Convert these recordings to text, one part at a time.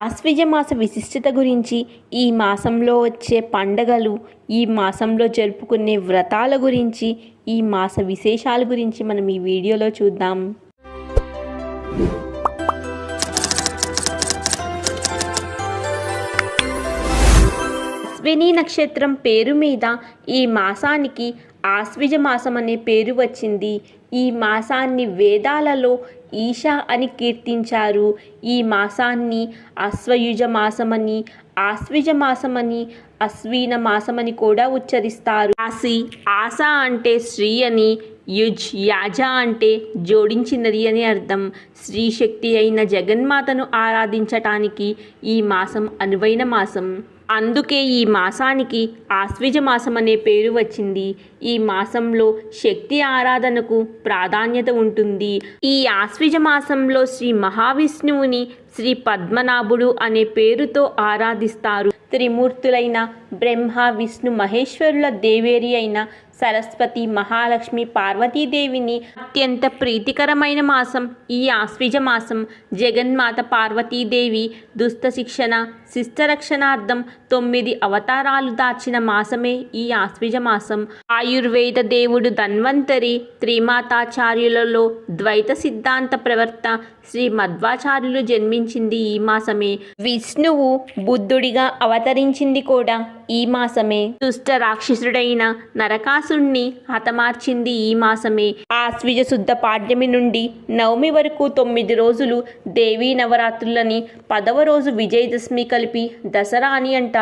ఆశ్వీజ మాస విశిష్టత గురించి ఈ మాసంలో వచ్చే పండగలు ఈ మాసంలో జరుపుకునే వ్రతాల గురించి ఈ మాస విశేషాల గురించి మనం ఈ వీడియోలో చూద్దాం. అశ్విని నక్షత్రం పేరు మీద ఈ మాసానికి ఆశ్విజ మాసం అనే పేరు వచ్చింది. ఈ మాసాన్ని వేదాలలో ఈశ అని కీర్తించారు. ఈ మాసాన్ని అశ్వయుజ మాసమని ఆశ్విజ మాసమని అశ్వీన మాసమని కూడా ఉచ్చరిస్తారు. ఆసి ఆశ అంటే శ్రీ అని యుజ్ యాజ అంటే జోడించినది అని అర్థం. స్త్రీ శక్తి అయిన జగన్మాతను ఆరాధించటానికి ఈ మాసం అనువైన మాసం. అందుకే ఈ మాసానికి ఆశ్విజ మాసం అనే పేరు వచ్చింది. ఈ మాసంలో శక్తి ఆరాధనకు ప్రాధాన్యత ఉంటుంది. ఈ ఆశ్విజ మాసంలో శ్రీ మహావిష్ణువుని శ్రీ పద్మనాభుడు అనే పేరుతో ఆరాధిస్తారు. త్రిమూర్తులైన బ్రహ్మ విష్ణు మహేశ్వరుల దేవేరి అయిన సరస్వతి మహాలక్ష్మి పార్వతీదేవిని అత్యంత ప్రీతికరమైన మాసం. ఈ ఆశ్విజ మాసం జగన్మాత పార్వతీదేవి దుష్ట శిక్షణ శిష్టరక్షణార్థం తొమ్మిది అవతారాలు దాచిన మాసమే ఈ ఆశ్విజ మాసం. ఆయుర్వేద దేవుడు ధన్వంతరి త్రిమాతాచార్యులలో ద్వైత సిద్ధాంత ప్రవర్త శ్రీ మధ్వాచార్యులు జన్మించింది ఈ మాసమే. విష్ణువు బుద్ధుడిగా అవతరించింది కూడా ఈ మాసమే. దుష్ట రాక్షసుడైన నరకాసుణ్ణి హతమార్చింది ఈ మాసమే. ఆశ్విజ శుద్ధ పాడ్యమి నుండి నవమి వరకు తొమ్మిది రోజులు దేవీ నవరాత్రులని పదవ రోజు విజయదశమి కలిపి దసరా అని అంటారు.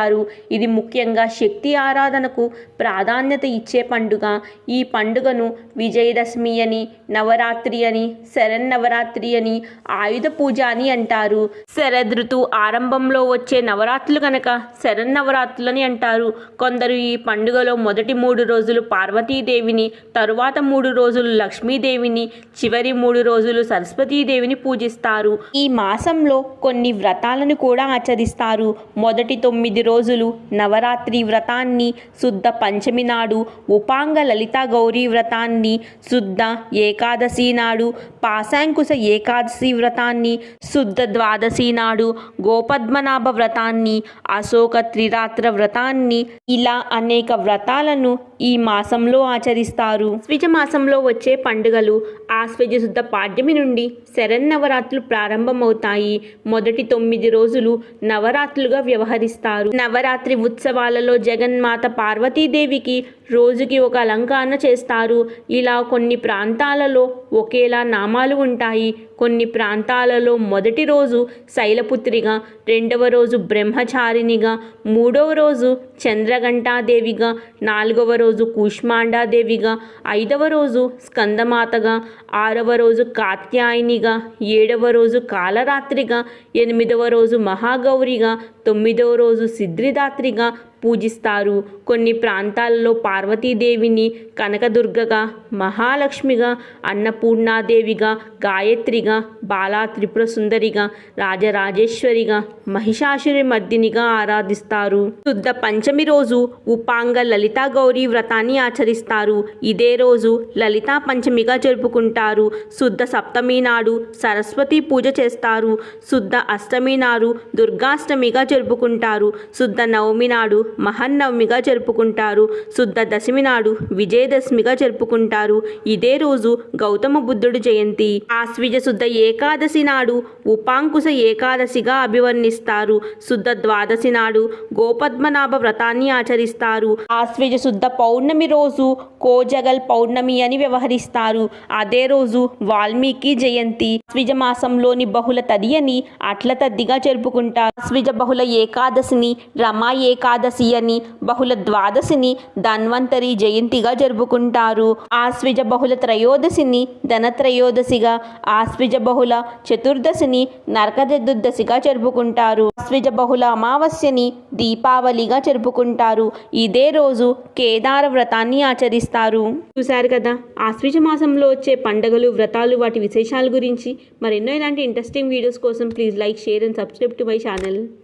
ఇది ముఖ్యంగా శక్తి ఆరాధనకు ప్రాధాన్యత ఇచ్చే పండుగ. ఈ పండుగను విజయదశమి అని నవరాత్రి అని శరన్నవరాత్రి అని ఆయుధ పూజ అని అంటారు. శరదృతు ఆరంభంలో వచ్చే నవరాత్రులు కనుక శరన్నవరాత్రులని అంటారు. కొందరు ఈ పండుగలో మొదటి మూడు రోజులు పార్వతీదేవిని తరువాత మూడు రోజులు లక్ష్మీదేవిని చివరి మూడు రోజులు సరస్వతీదేవిని పూజిస్తారు. ఈ మాసంలో కొన్ని వ్రతాలను కూడా ఆచరిస్తారు. మొదటి తొమ్మిది రోజులు నవరాత్రి వ్రతాన్ని శుద్ధ పంచమి నాడు ఉపాంగ లలితా గౌరీ వ్రతాన్ని శుద్ధ ఏకాదశి నాడు పాశాంకుశ ఏకాదశి వ్రతాన్ని శుద్ధ ద్వాదశి నాడు గోపద్మనాభ వ్రతాన్ని అశోక త్రిరాత్ర వ్రతాన్ని ఇలా అనేక వ్రతాలను ఈ మాసంలో ఆచరిస్తారు. ఆశ్విజ మాసంలో వచ్చే పండుగలు ఆశ్వజ శుద్ధ పాడ్యమి నుండి శరన్నవరాత్రులు ప్రారంభమవుతాయి. మొదటి తొమ్మిది రోజులు నవరాత్రులుగా వ్యవహరిస్తారు. నవరాత్రి ఉత్సవాలలో జగన్మాత పార్వతీదేవికి రోజుకి ఒక అలంకరణ చేస్తారు. ఇలా కొన్ని ప్రాంతాలలో ఒకేలా నామాలు ఉంటాయి. కొన్ని ప్రాంతాలలో మొదటి రోజు శైలపుత్రిగా రెండవ రోజు బ్రహ్మచారినిగా మూడవ రోజు చంద్రఘంటాదేవిగా నాలుగవ రోజు కూష్మాండాదేవిగా ఐదవ రోజు స్కందమాతగా ఆరవ రోజు కాత్యాయనిగా ఏడవ రోజు కాలరాత్రిగా ఎనిమిదవ రోజు మహాగౌరిగా తొమ్మిదవ రోజు సిద్ధిదాత్రిగా పూజిస్తారు. కొన్ని ప్రాంతాలలో పార్వతీదేవిని కనకదుర్గగా మహాలక్ష్మిగా అన్నపూర్ణాదేవిగా గాయత్రిగా బాలా త్రిపుర సుందరిగా రాజరాజేశ్వరిగా మహిషాసురి మర్దినిగా ఆరాధిస్తారు. శుద్ధ పంచమి రోజు ఉపాంగ లలితా గౌరీ వ్రతాన్ని ఆచరిస్తారు. ఇదే రోజు లలితా పంచమిగా జరుపుకుంటారు. శుద్ధ సప్తమి నాడు సరస్వతి పూజ చేస్తారు. శుద్ధ అష్టమి నాడు దుర్గాష్టమిగా జరుపుకుంటారు. శుద్ధ నవమి నాడు మహన్నవమిగా జరుపుకుంటారు. శుద్ధ దశమి నాడు విజయదశమిగా జరుపుకుంటారు. ఇదే రోజు గౌతమ బుద్ధుడు జయంతి. ఆశ్విజ శుద్ధ ఏకాదశి నాడు ఉపాంకుశ ఏకాదశిగా అభివర్ణిస్తారు. శుద్ధ ద్వాదశి నాడు గోపద్మనాభ వ్రతాన్ని ఆచరిస్తారు. ఆశ్విజ శుద్ధ పౌర్ణమి రోజు కోజగల్ పౌర్ణమి అని వ్యవహరిస్తారు. అదే రోజు వాల్మీకి జయంతి. ఆశ్విజ మాసంలోని బహుళ తదియని అట్ల తద్దిగా జరుపుకుంటారు. ఆశ్విజ బహుళ ఏకాదశిని రమా ఏకాదశి అని బహుళ ద్వాదశిని ధన్వంతరి జయంతిగా జరుపుకుంటారు. ఆశ్విజ బహుళ త్రయోదశిని ధనత్రయోదశిగా ఆశ్విజ బహుళ చతుర్దశిని నరక చతుర్దశిగా జరుపుకుంటారు. ఆశ్విజ బహుళ అమావాస్యని దీపావళిగా జరుపుకుంటారు. ఇదే రోజు కేదార వ్రతాన్ని ఆచరిస్తారు. చూశారు కదా ఆశ్విజ మాసంలో వచ్చే పండుగలు వ్రతాలు వాటి విశేషాల గురించి మరెన్నో ఇలాంటి ఇంట్రెస్టింగ్ వీడియోస్ కోసం please like share and subscribe to my channel